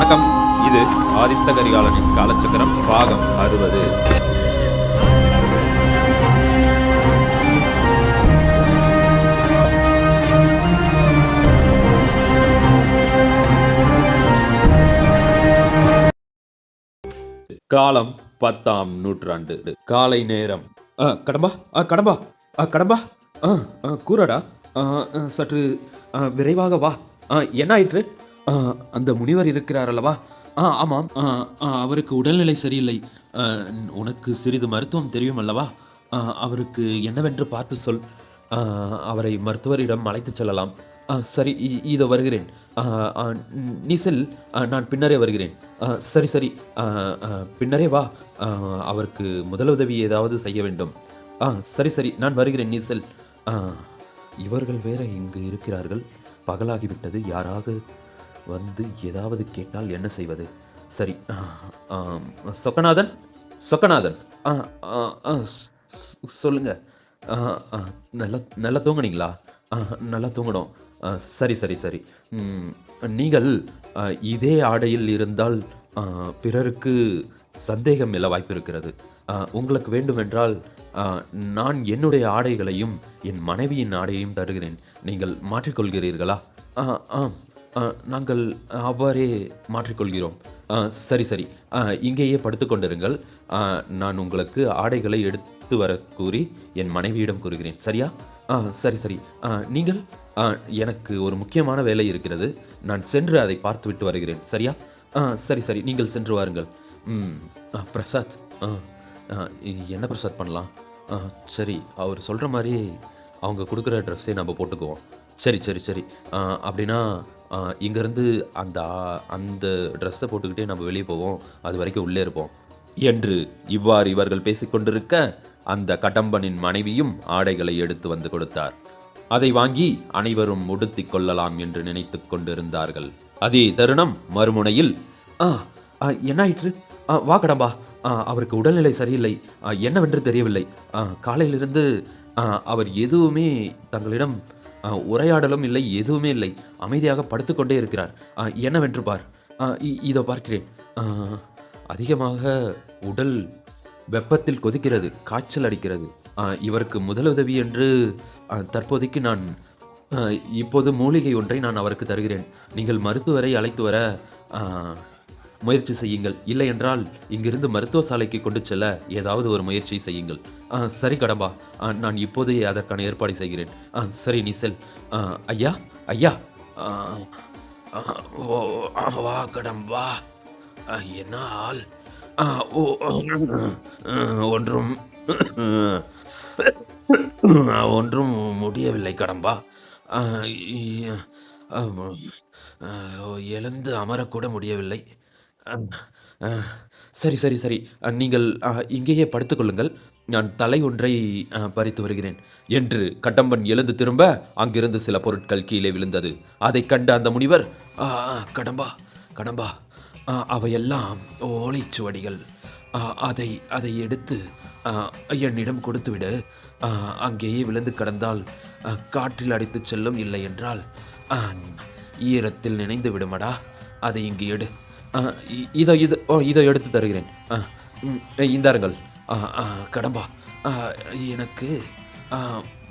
வணக்கம். இது ஆதித்த கரிகாலனின் காலச்சக்கரம் பாகம் அறுபது. காலம் பத்தாம் நூற்றாண்டு. காலை நேரம். கடம்பா கடம்பா கடம்பா. கூறடா. சற்று விரைவாக வா. என்ன ஆயிற்று? அந்த முனிவர் இருக்கிறார் அல்லவா? ஆ ஆமாம். ஆ, அவருக்கு உடல்நிலை சரியில்லை. உனக்கு சிறிது மருத்துவம் தெரியும் அல்லவா? ஆ, அவருக்கு என்னவென்று பார்த்து சொல். அவரை மருத்துவரிடம் அழைத்துச் செல்லலாம். ஆ, சரி இ- இதோ வருகிறேன். ஆ, நீ செல். நான் பின்னரே வருகிறேன். ஆ, சரி சரி. பின்னரே வா. அவருக்கு முதலுதவி ஏதாவது செய்ய வேண்டும். ஆ சரி சரி. நான் வருகிறேன் நீ செல். இவர்கள் வேற இங்கு இருக்கிறார்கள். பகலாகிவிட்டது. யாராக வந்து ஏதாவது கேட்டால் என்ன செய்வது? சரி ஆ, சொக்கநாதன் சொக்கநாதன் ஆ ஆ, ஆ, சொல்லுங்க. ஆ, ஆ, நல்லா நல்லா தூங்குனீங்களா? நல்லா தூங்கணும். ஆ, சரி சரி சரி. நீங்கள் இதே ஆடையில் இருந்தால் பிறருக்கு சந்தேகம் இல்லை வாய்ப்பு இருக்கிறது உங்களுக்கு வேண்டுமென்றால் நான் என்னுடைய ஆடைகளையும் என் மனைவியின் ஆடையையும் தருகிறேன். நீங்கள் மாற்றிக்கொள்கிறீர்களா? ஆ, ஆம். ஆ, நாங்கள் அவ்வாறே மாற்றிக்கொள்கிறோம். ஆ, சரி சரி. ஆ, இங்கேயே படுத்துக்கொண்டிருங்கள் நான் உங்களுக்கு ஆடைகளை எடுத்து வர கூறி என் மனைவியிடம் கூறுகிறேன். சரியா? ஆ சரி சரி. ஆ, நீங்கள் ஆ, எனக்கு ஒரு முக்கியமான வேலை இருக்கிறது. நான் சென்று அதை பார்த்துவிட்டு வருகிறேன். சரியா? ஆ சரி சரி. நீங்கள் சென்று வாருங்கள். ம் பிரசாத். ஆ ஆ, என்ன பிரசாத் பண்ணலாம்? ஆ சரி. அவர் சொல்கிற மாதிரி அவங்க கொடுக்குற ட்ரெஸ்ஸே நம்ம போட்டுக்குவோம். சரி சரி சரி. ஆ, அப்படின்னா இங்கேருந்து அந்த அந்த ட்ரெஸ்ஸை போட்டுக்கிட்டே நம்ம வெளியே போவோம். அது வரைக்கும் உள்ளே இருப்போம். என்று இவ்வாறு இவர்கள் பேசிக்கொண்டிருக்க அந்த கடம்பனின் மனைவியும் ஆடைகளை எடுத்து வந்து கொடுத்தார். அதை வாங்கி அனைவரும் உடுத்திக் கொள்ளலாம் என்று நினைத்து கொண்டிருந்தார்கள். அதே தருணம் மறுமுனையில் ஆ ஆ, என்னாயிற்று ஆ, வா கடம்பா. ஆ, அவருக்கு உடல்நிலை சரியில்லை. ஆ, என்னவென்று தெரியவில்லை. ஆ, காலையிலிருந்து ஆ, அவர் எதுவுமே தங்களிடம் உரையாடலும் இல்லை எதுவுமே இல்லை. அமைதியாக படுத்துக்கொண்டே இருக்கிறார். ஆ, என்னவென்று பார். இ- இதோ பார்க்கிறேன். அதிகமாக உடல் வெப்பத்தில் கொதிக்கிறது காய்ச்சல் அடிக்கிறது. இவருக்கு முதலுதவி என்று தற்போதைக்கு நான் இப்போது மூலிகை ஒன்றை நான் அவருக்கு தருகிறேன். நீங்கள் மருத்துவரை அழைத்து வர முயற்சி செய்யுங்கள். இல்லை என்றால் இங்கிருந்து மருத்துவ சாலைக்கு கொண்டு செல்ல ஏதாவது ஒரு முயற்சி செய்யுங்கள். ஆ, சரி கடம்பா. ஆ, நான் இப்போதே அதற்கான ஏற்பாடு செய்கிறேன். ஆ, சரி நீ செல். ஆ, ஐயா ஐயா. ஓ, வா கடம்பா. என்னால். என்ன ஆள் ஒன்றும் ஒன்றும் முடியவில்லை கடம்பா. எழுந்து அமரக்கூட முடியவில்லை. சரி சரி சரி. நீங்கள் இங்கேயே படுத்துக்கொள்ளுங்கள் நான் தலை ஒன்றை பறித்து வருகிறேன். என்று கட்டம்பன் எழுந்து திரும்ப அங்கிருந்து சில பொருட்கள் கீழே விழுந்தது. அதை கண்ட அந்த முனிவர் "ஆ, ஆ, கடம்பா கடம்பா ஆ, அவையெல்லாம் ஓலைச்சுவடிகள் ஆ, அதை அதை எடுத்து என்னிடம் கொடுத்துவிடு. அங்கேயே விழுந்து கிடந்தால் காற்றில் அடித்துச் செல்லும் இல்லை என்றால் ஈரத்தில் நினைந்து விடுமடா. அதை இங்கு எடு. இதோ இது ஓ இதோ எடுத்து தருகிறேன். ஆ, இந்தாருங்கள் கடம்பா. எனக்கு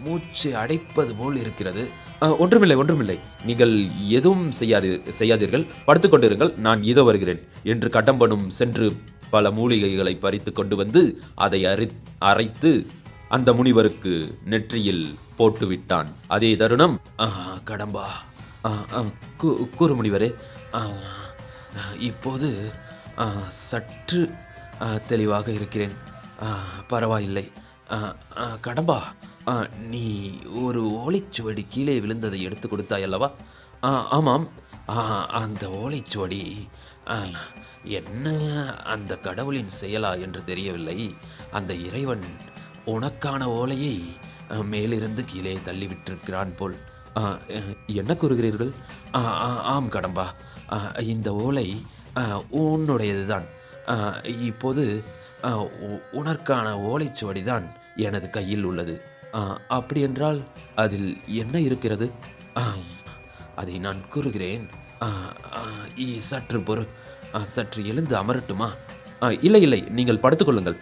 மூச்சு அடைப்பது போல் இருக்கிறது. ஒன்றுமில்லை ஒன்றுமில்லை. நீங்கள் எதுவும் செய்யாது செய்யாதீர்கள். படுத்துக்கொண்டிருங்கள் நான் இதோ வருகிறேன் என்று கடம்பனும் சென்று பல மூலிகைகளை பறித்து கொண்டு வந்து அதை அரி அரைத்து அந்த முனிவருக்கு நெற்றியில் போட்டுவிட்டான். அதே தருணம் கடம்பா. ஆ, ஆ, கூ- கூறு முனிவரே. ஆ, ஆ, இப்போது சற்று தெளிவாக இருக்கிறேன். பரவாயில்லை. ஆ, ஆ, கடம்பா ஆ, நீ ஒரு ஓலைச்சுவடி கீழே விழுந்ததை எடுத்து கொடுத்தாய் அல்லவா? ஆ, ஆமாம். அந்த ஓலைச்சுவடி ஆ, என்ன அந்த கடவுளின் செயலா என்று தெரியவில்லை. அந்த இறைவன் உனக்கான ஓலையை மேலிருந்து கீழே தள்ளிவிட்டிருக்கிறான் போல். என்ன கூறுகிறீர்கள்? ஆ, ஆ, ஆம் கடம்பா. இந்த ஓலை உன்னுடையது தான் ஆ, இப்போது ஆ, உ- உனக்கான ஓலைச்சுவடி தான் எனது கையில் உள்ளது. ஆ, அப்படியென்றால் அதில் என்ன இருக்கிறது? ஆ, அதை நான் கூறுகிறேன். ஆ, ஆ, இ- சற்று பொறு ஆ, சற்று எழுந்து அமரட்டுமா? இல்லை இல்லை. நீங்கள் படுத்துக்கொள்ளுங்கள்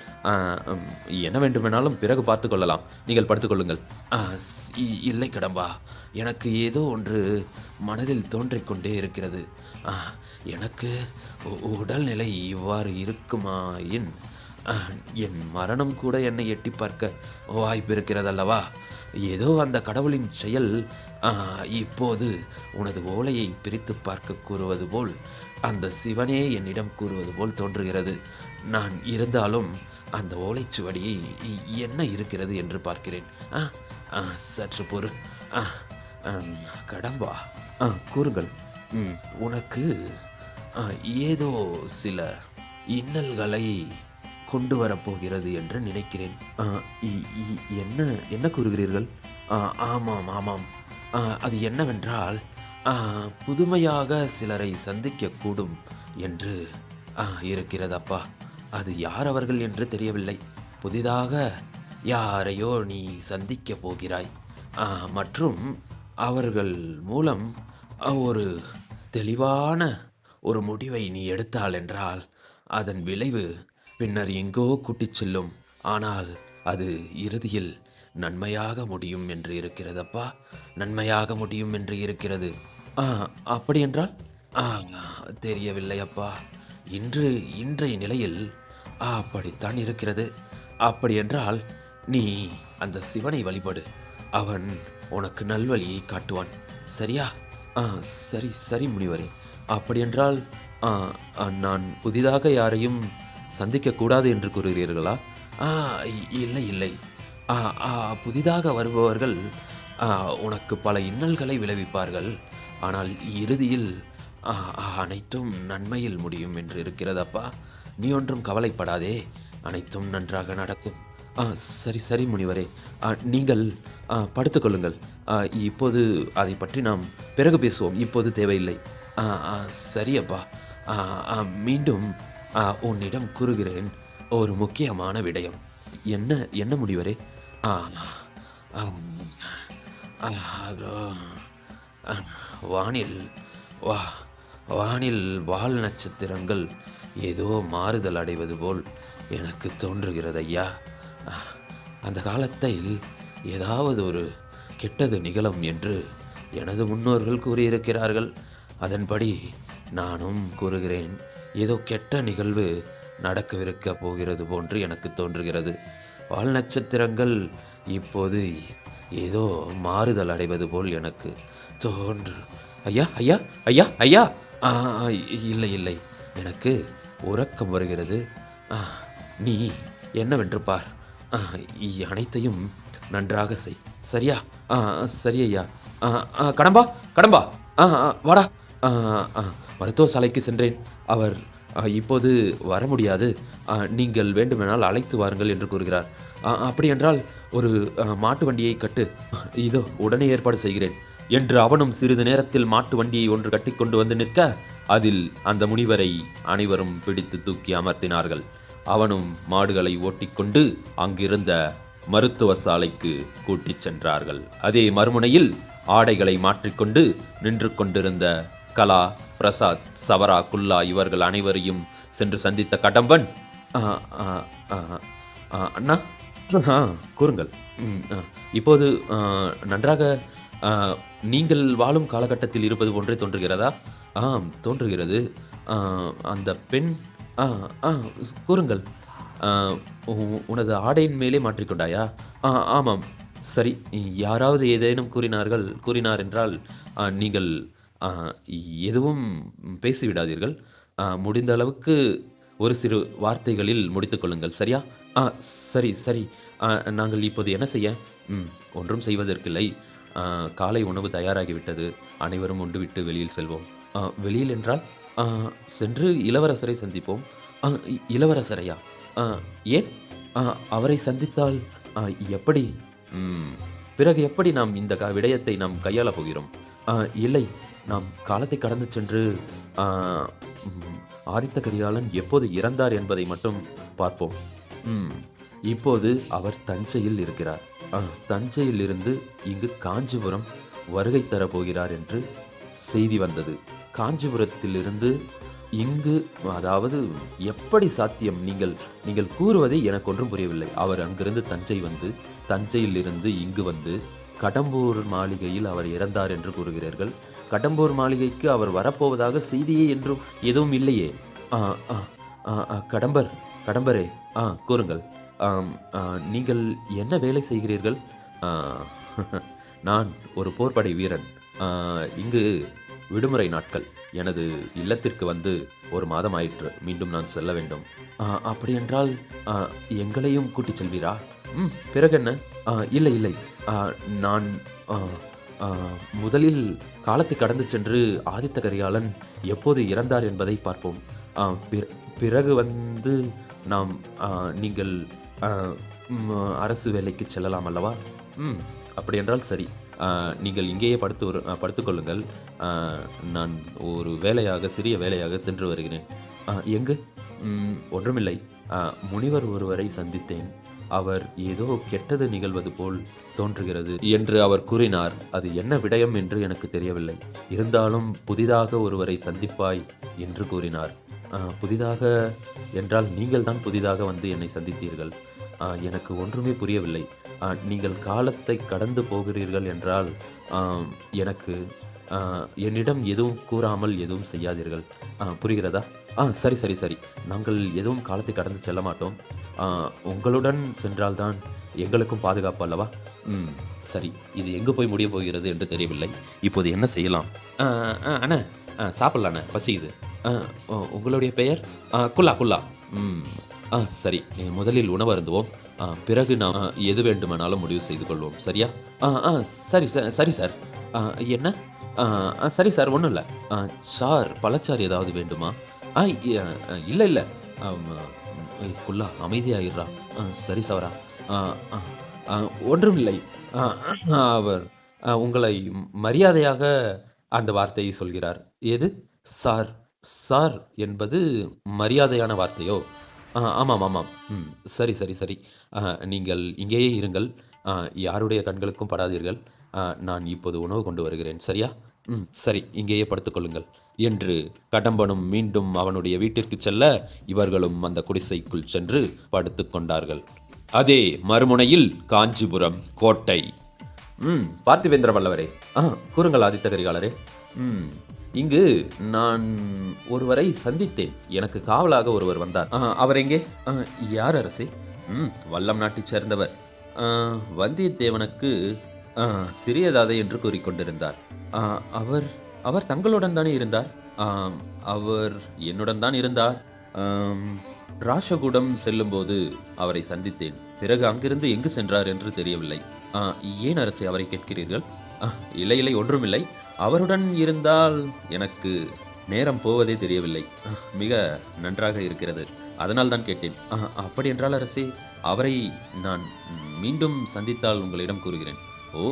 என்ன வேண்டுமானாலும் பிறகு பார்த்து கொள்ளலாம். நீங்கள் படுத்துக்கொள்ளுங்கள் ஸ்- இ- இல்லை கடம்பா. எனக்கு ஏதோ ஒன்று மனதில் தோன்றிக்கொண்டே இருக்கிறது. ஆ, எனக்கு உடல்நிலை இவ்வாறு இருக்குமாயின் என் மரணம் கூட என்னை எட்டி பார்க்க வாய்ப்பு இருக்கிறதல்லவா? ஏதோ அந்த கடவுளின் செயல் ஆ, இப்போது உனது ஓலையை பிரித்து பார்க்க கூறுவது போல் அந்த சிவனே என்னிடம் கூறுவது போல் தோன்றுகிறது. நான் இருந்தாலும் அந்த ஓலைச்சுவடியை இ- என்ன இருக்கிறது என்று பார்க்கிறேன். ஆ ஆ, சற்று பொறு. ஆ கடம்பா. ஆ கூறுங்கள். ம், உனக்கு ஆ, ஏதோ சில இன்னல்களை கொண்டு வரப்போகிறது என்று நினைக்கிறேன். ஆ, இ- இ- என்ன என்ன கூறுகிறீர்கள்? ஆ, ஆமாம் ஆமாம். அது என்னவென்றால் புதுமையாக சிலரை சந்திக்கக்கூடும் என்று இருக்கிறதப்பா. அது யார் அவர்கள் என்று தெரியவில்லை. புதிதாக யாரையோ நீ சந்திக்க போகிறாய். மற்றும் அவர்கள் மூலம் ஒரு தெளிவான ஒரு முடிவை நீ எடுத்தாள் என்றால் அதன் விளைவு பின்னர் எங்கோ கூட்டிச் செல்லும். ஆனால் அது இறுதியில் நன்மையாக முடியும் என்று இருக்கிறதப்பா? நன்மையாக முடியும் என்று இருக்கிறது. ஆ அப்படி என்றால்? ஆ தெரியவில்லை அப்பா இன்று இன்றைய நிலையில் அப்படித்தான் இருக்கிறது. அப்படி என்றால் நீ அந்த சிவனை வழிபடு. அவன் உனக்கு நல்வழியை காட்டுவான். சரியா? ஆ சரி சரி முனிவரே அப்படியென்றால் ஆ, நான் புதிதாக யாரையும் சந்திக்கக்கூடாது என்று கூறுகிறீர்களா? ஆ இல்லை இல்லை. ஆ, ஆ, புதிதாக வருபவர்கள் ஆ, உனக்கு பல இன்னல்களை விளைவிப்பார்கள். ஆனால் இறுதியில் அனைத்தும் நன்மையில் முடியும் என்று இருக்கிறதப்பா? நீ ஒன்றும் கவலைப்படாதே. அனைத்தும் நன்றாக நடக்கும். ஆ சரி சரி முனிவரே. ஆ, நீங்கள் ஆ, படுத்துக்கொள்ளுங்கள் இப்போது அதை பற்றி நாம் பிறகு பேசுவோம். இப்போது தேவையில்லை. ஆ, ஆ, சரி அப்பா ஆ, மீண்டும் உன்னிடம் கூறுகிறேன். ஒரு முக்கியமான விடயம். என்ன என்ன முடிவரே? ஆ ஆம். வானில் வா வானில் வால் நட்சத்திரங்கள் ஏதோ மாறுதல் அடைவது போல் எனக்கு தோன்றுகிறது ஐயா. அந்த காலத்தில் ஏதாவது ஒரு கெட்டது நிகழும் என்று எனது முன்னோர்கள் கூறியிருக்கிறார்கள். அதன்படி நானும் கூறுகிறேன். ஏதோ கெட்ட நிகழ்வு நடக்கவிருக்க போகிறது போன்று எனக்கு தோன்றுகிறது. வால் நட்சத்திரங்கள் இப்போது ஏதோ மாறுதல் அடைவது போல் எனக்கு தோன்று. ஐயா ஐயா ஐயா ஐயா! ஆ, இல்லை இல்லை. எனக்கு உறக்கம் வருகிறது. ஆ, நீ என்னவென்று பார். அனைத்தையும் நன்றாக செய். சரியா? ஆ சரி ஐயா. ஆ, கடம்பா கடம்பா! ஆ ஆ, வாடா! மருத்துவ சாலைக்கு சென்றேன். அவர் இப்போது வர முடியாது. நீங்கள் வேண்டுமானால் அழைத்து வாருங்கள் என்று கூறுகிறார். அப்படியென்றால் ஒரு மாட்டு வண்டியை கட்டு. இதோ உடனே ஏற்பாடு செய்கிறேன். என்று அவனும் சிறிது நேரத்தில் மாட்டு வண்டியை ஒன்று கட்டிக்கொண்டு வந்து நிற்க அதில் அந்த முனிவரை அனைவரும் பிடித்து தூக்கி அமர்த்தினார்கள். அவனும் மாடுகளை ஓட்டிக்கொண்டு அங்கிருந்த மருத்துவ சாலைக்கு கூட்டிச் சென்றார்கள். அதே மறுமுனையில் ஆடைகளை மாற்றிக்கொண்டு நின்று கொண்டிருந்த கலா பிரசாத் சவரா குல்லா இவர்கள் அனைவரையும் சென்று சந்தித்த கடம்பன். "ஆ, ஆ, ஆ, ஆ, அண்ணா. ஆ, கூறுங்கள். ம், ஆ, இப்போது நன்றாக நீங்கள் வாழும் காலகட்டத்தில் இருப்பது போன்றே தோன்றுகிறதா? ஆம் தோன்றுகிறது. அந்த பெண் ஆ ஆ கூறுங்கள். உனது ஆடையின் மேலே மாற்றிக்கொண்டாயா ஆ ஆமாம். சரி யாராவது ஏதேனும் கூறினார்கள் கூறினார் என்றால் நீங்கள் எதுவும் பேசிவிடாதீர்கள். முடிந்த அளவுக்கு ஒரு சிறு வார்த்தைகளில் முடித்துக்கொள்ளுங்கள் சரியா? ஆ சரி சரி. நாங்கள் இப்போது என்ன செய்ய? ம் ஒன்றும் செய்வதற்கில்லை. காலை உணவு தயாராகிவிட்டது. அனைவரும் உண்டுவிட்டு வெளியில் செல்வோம். ஆ, வெளியில் என்றால் சென்று இளவரசரை சந்திப்போம். ஆ, இ- இளவரசரையா? ஆ, ஏன்? ஆ, அவரை சந்தித்தால் ஆ, எப்படி பிறகு எப்படி நாம் இந்த க- விடயத்தை நாம் கையாளப் போகிறோம்? ஆ, இல்லை நாம் காலத்தை கடந்து சென்று ஆதித்த கரிகாலன் எப்போது இறந்தார் என்பதை மட்டும் பார்ப்போம். ம், இப்போது அவர் தஞ்சையில் இருக்கிறார். ஆ, தஞ்சையில் இருந்து இங்கு காஞ்சிபுரம் வருகை தரப்போகிறார் என்று செய்தி வந்தது. காஞ்சிபுரத்திலிருந்து இங்கு அதாவது எப்படி சாத்தியம்? நீங்கள் நீங்கள் கூறுவதை எனக்கு ஒன்றும் புரியவில்லை. அவர் அங்கிருந்து தஞ்சை வந்து தஞ்சையில் இருந்து இங்கு வந்து கடம்பூர் மாளிகையில் அவர் இறந்தார் என்று கூறுகிறீர்கள். கடம்பூர் மாளிகைக்கு அவர் வரப்போவதாக செய்தியே என்றும் எதுவும் இல்லையே. ஆ, ஆ, ஆ, ஆ, கடம்பர் கடம்பரே ஆ கூறுங்கள். ஆம், நீங்கள் என்ன வேலை செய்கிறீர்கள்? நான் ஒரு போர்ப்படை வீரன். இங்கு விடுமுறை நாட்கள். எனது இல்லத்திற்கு வந்து ஒரு மாதம் ஆயிற்று. மீண்டும் நான் செல்ல வேண்டும். ஆ, அப்படியென்றால் எங்களையும் கூட்டிச் செல்வீரா? ம் பிறகு என்ன ஆ, இல்லை இல்லை. நான் முதலில் காலத்தை கடந்து சென்று ஆதித்த கரிகாலன் எப்போது இறந்தார் என்பதை பார்ப்போம். பிற- பிறகு வந்து நாம் நீங்கள் அரசு வேலைக்கு செல்லலாம் அல்லவா? ம் அப்படியென்றால் சரி. நீங்கள் இங்கேயே படுத்து ஒரு படுத்துக்கொள்ளுங்கள் நான் ஒரு வேலையாக சிறிய வேலையாக சென்று வருகிறேன். எங்கு? ஒன்றுமில்லை. முனிவர் ஒருவரை சந்தித்தேன். அவர் ஏதோ கெட்டது நிகழ்வது போல் தோன்றுகிறது என்று அவர் கூறினார். அது என்ன விடயம் என்று எனக்கு தெரியவில்லை. இருந்தாலும் புதிதாக ஒருவரை சந்திப்பாய் என்று கூறினார். புதிதாக என்றால் நீங்கள் தான் புதிதாக வந்து என்னை சந்தித்தீர்கள். எனக்கு ஒன்றுமே புரியவில்லை. நீங்கள் காலத்தை கடந்து போகிறீர்கள் என்றால் எனக்கு என்னிடம் எதுவும் கூறாமல் எதுவும் செய்யாதீர்கள். புரிகிறதா? ஆ சரி சரி சரி. நாங்கள் எதுவும் காலத்தை கடந்து செல்ல மாட்டோம். உங்களுடன் சென்றால்தான் எங்களுக்கும் பாதுகாப்பு அல்லவா? ம் சரி. இது எங்கே போய் முடிய போகிறது என்று தெரியவில்லை. இப்போது என்ன செய்யலாம்? ஆ, ஆ, அண்ணா ஆ சாப்பிட்லாண்ணே பசிக்குது ஆ, உங்களுடைய பெயர்? ஆ, குல்லா குல்லா. ம் ஆ சரி. முதலில் உணவு அருந்துவோம். ஆ, பிறகு நாம் எது வேண்டுமானாலும் முடிவு செய்து கொள்வோம். சரியா? ஆ ஆ சரி சார் சரி சார். ஆ, என்ன? ஆ, சரி சார். ஒன்றும் இல்லை. சார் பழச்சாறு ஏதாவது வேண்டுமா? ஆ இல்லை இல்லை. குல்லா அமைதியாயிடுறா. ஆ, சரி சவரா. ஆ, ஆ, ஆ, ஒன்றுமில்லை. ஆ, அவர் ஆ, உங்களை மரியாதையாக அந்த வார்த்தையை சொல்கிறார். எது? சார். சார் என்பது மரியாதையான வார்த்தையோ? ஆமாம் ஆமாம். ம் சரி சரி சரி. நீங்கள் இங்கேயே இருங்கள். யாருடைய கண்களுக்கும் படாதீர்கள். நான் இப்போது உணவு கொண்டு வருகிறேன். சரியா? ம் சரி இங்கேயே படுத்துக்கொள்ளுங்கள். என்று கடம்பனும் மீண்டும் அவனுடைய வீட்டிற்கு செல்ல இவர்களும் அந்த குடிசைக்குள் சென்று படுத்து கொண்டார்கள். அதே மறுமுனையில் காஞ்சிபுரம் கோட்டை. ம் பார்த்திவேந்திர வல்லவரே. ஆ கூறுங்கள் ஆதித்த கரிகாலரே. ம் இங்கு நான் ஒருவரை சந்தித்தேன். எனக்கு காவலாக ஒருவர் வந்தார். அவர் எங்கே? யார் அரசே? ம் வல்லம் நாட்டைச் சேர்ந்தவர். ஆ, வந்தியத்தேவனுக்கு ஆ, சிறியதாதை என்று கூறிக்கொண்டிருந்தார் ஆ, அவர் அவர் தங்களுடன் தானே இருந்தார்? ஆம், அவர் என்னுடன் தான் இருந்தார் ராஷகுடம் செல்லும்போது அவரை சந்தித்தேன். பிறகு அங்கிருந்து எங்கு சென்றார் என்று தெரியவில்லை. ஏன் அரசு அவரை கேட்கிறீர்கள்? இல்லை இல்லை ஒன்றுமில்லை. அவருடன் இருந்தால் எனக்கு நேரம் போவதே தெரியவில்லை. மிக நன்றாக இருக்கிறது. அதனால் தான் கேட்டேன். அப்படி என்றால் அரசே அவரை நான் மீண்டும் சந்தித்தால் உங்களிடம் கூறுகிறேன். ஓ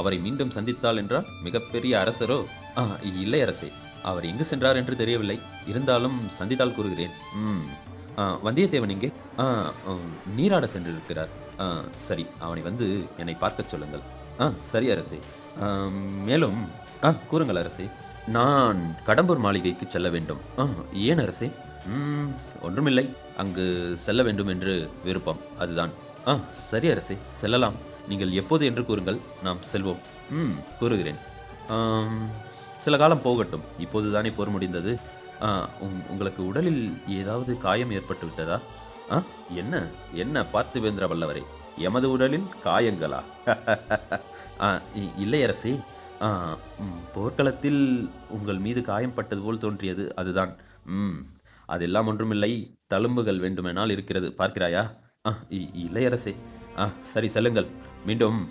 அவரை மீண்டும் சந்தித்தால் என்றால் மிகப்பெரிய அரசரோ? இல்லை அரசே. அவர் எங்கு சென்றார் என்று தெரியவில்லை. இருந்தாலும் சந்தித்தால் கூறுகிறேன். ம். ஆ, வந்தியத்தேவன் எங்கே ஆ, நீராட சென்றிருக்கிறார். ஆ, சரி அவனை வந்து என்னை பார்க்கச் சொல்லுங்கள். ஆ சரி அரசே. மேலும் ஆ கூறுங்கள் அரசே. நான் கடம்பூர் மாளிகைக்கு செல்ல வேண்டும். ஆ ஏன் அரசே? ம், ஒன்றுமில்லை. அங்கு செல்ல வேண்டும் என்று விருப்பம். அதுதான். ஆ சரி அரசே செல்லலாம். நீங்கள் எப்போது என்று கூறுங்கள். நாம் செல்வோம். ம் கூறுகிறேன். சில காலம் போகட்டும். இப்போது தானே போர் முடிந்தது. ஆ, உங்- உங்களுக்கு உடலில் ஏதாவது காயம் ஏற்பட்டு விட்டதா? ஆ என்ன என்ன பார்த்திவேந்திர வல்லவரே எமது உடலில் காயங்களா? ஆ, இ- ஆ, போர்க்களத்தில் உங்கள் மீது காயம் பட்டது போல் தோன்றியது அதுதான். ம் அதெல்லாம் ஒன்றுமில்லை. தழும்புகள் வேண்டுமெனால் இருக்கிறது. பார்க்கிறாயா? ஆ இ- ஆ சரி செல்லுங்கள். மீண்டும்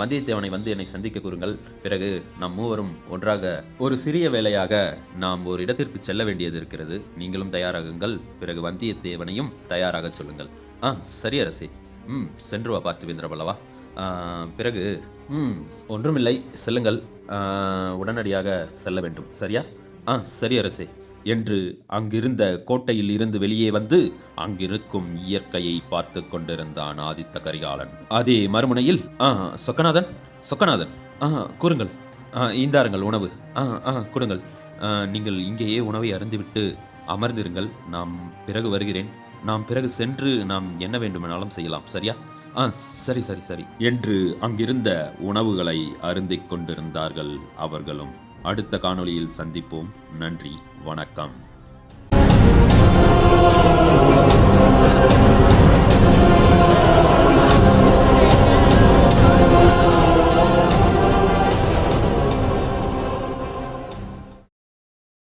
வந்தியத்தேவனை வந்து என்னை சந்திக்க கூறுங்கள். பிறகு நாம் மூவரும் ஒன்றாக ஒரு சிறிய வேலையாக நாம் ஒரு இடத்திற்கு செல்ல வேண்டியது இருக்கிறது. நீங்களும் தயாராகுங்கள். பிறகு வந்தியத்தேவனையும் தயாராக சொல்லுங்கள். ஆ சரி அரசி. ம் சென்று வா பார்த்திவேந்திர பல்லவா பிறகு ம் ஒன்றுமில்லை. செல்லுங்கள். உடனடியாக செல்ல வேண்டும். சரியா? ஆ சரி அரசே. என்று அங்கிருந்த கோட்டையில் இருந்து வெளியே வந்து அங்கிருக்கும் இயற்கையை பார்த்து கொண்டிருந்தான் ஆதித்த கரிகாலன். அதே மறுமுனையில் ஆ சொக்கநாதன் சொக்கநாதன் ஆ கூறுங்கள். ஆ, இந்தாருங்கள் உணவு. ஆ ஆ கொடுங்கள் நீங்கள் இங்கேயே உணவை அருந்துவிட்டு அமர்ந்திருங்கள். நாம் பிறகு வருகிறேன். நாம் பிறகு சென்று நாம் என்ன வேண்டுமானாலும் செய்யலாம். சரியா? ஆ சரி சரி சரி. என்று அங்கிருந்த உணவுகளை அருந்திக் கொண்டிருந்தார்கள் அவர்களும். அடுத்த காணொளியில் சந்திப்போம். நன்றி. வணக்கம்.